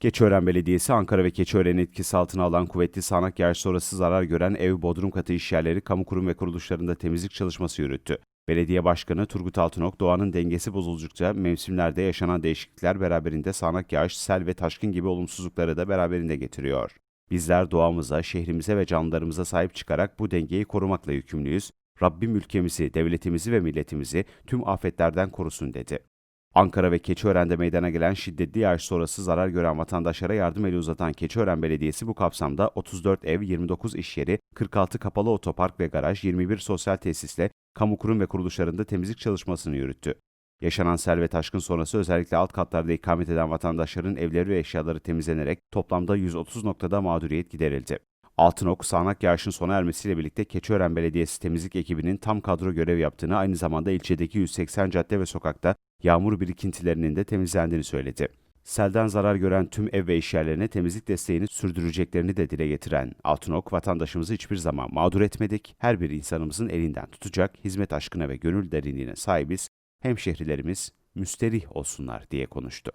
Keçiören Belediyesi Ankara ve Keçiören'i etkisi altına alan kuvvetli sağanak yağış sonrası zarar gören ev, bodrum katı işyerleri, kamu kurum ve kuruluşlarında temizlik çalışması yürüttü. Belediye Başkanı Turgut Altınok, doğanın dengesi bozuldukça mevsimlerde yaşanan değişiklikler beraberinde sağanak yağış, sel ve taşkın gibi olumsuzlukları da beraberinde getiriyor. Bizler doğamıza, şehrimize ve canlılarımıza sahip çıkarak bu dengeyi korumakla yükümlüyüz. Rabbim ülkemizi, devletimizi ve milletimizi tüm afetlerden korusun dedi. Ankara ve Keçiören'de meydana gelen şiddetli yağış sonrası zarar gören vatandaşlara yardım eli uzatan Keçiören Belediyesi bu kapsamda 34 ev, 29 iş yeri, 46 kapalı otopark ve garaj, 21 sosyal tesisle kamu kurum ve kuruluşlarında temizlik çalışmasını yürüttü. Yaşanan sel ve taşkın sonrası özellikle alt katlarda ikamet eden vatandaşların evleri ve eşyaları temizlenerek toplamda 130 noktada mağduriyet giderildi. Altınok, sağanak yağışın sona ermesiyle birlikte Keçiören Belediyesi temizlik ekibinin tam kadro görev yaptığını, aynı zamanda ilçedeki 180 cadde ve sokakta yağmur birikintilerinin de temizlendiğini söyledi. Selden zarar gören tüm ev ve işyerlerine temizlik desteğini sürdüreceklerini de dile getiren Altınok, vatandaşımızı hiçbir zaman mağdur etmedik, her bir insanımızın elinden tutacak hizmet aşkına ve gönül derinliğine sahibiz, hemşehrilerimiz müsterih olsunlar diye konuştu.